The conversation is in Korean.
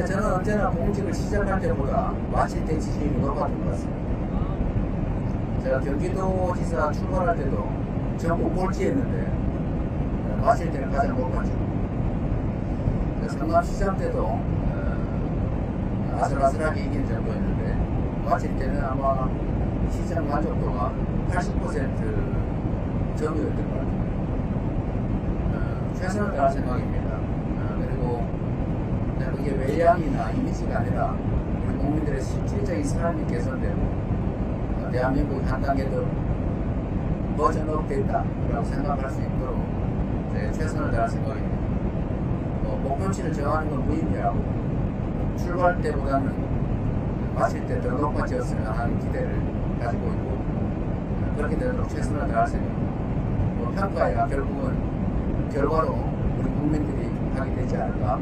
근데 저는 언제나 공직을 시작할 때보다 마칠 때 지지율이 높았던 것 같습니다. 제가 경기도지사 출마할 때도 전국 꼴찌였는데 어, 마칠 때는 가장 높았죠. 성남시장 때도 어, 아슬아슬하게 이긴 정도였는데 마칠 때는 아마 시장 만족도가 80% 정도였던 것 같아요. 어, 최선을 다할 생각입니다. 외양이나 이미지가 아니라 우리 국민들의 실질적인 삶이 개선되고 어, 대한민국이 한 단계 더 버전업됐다라고 생각할 수 있도록 네, 최선을 다할 생각입니다. 뭐, 목표치를 정하는 건 무의미하고 출발 때보다는 마칠 때 더 높아졌으면 하는 기대를 가지고 있고 어, 그렇게 되도록 최선을 다할 생각입니다. 뭐 평가가 결국은 결과로 우리 국민들이 하게 되지 않을까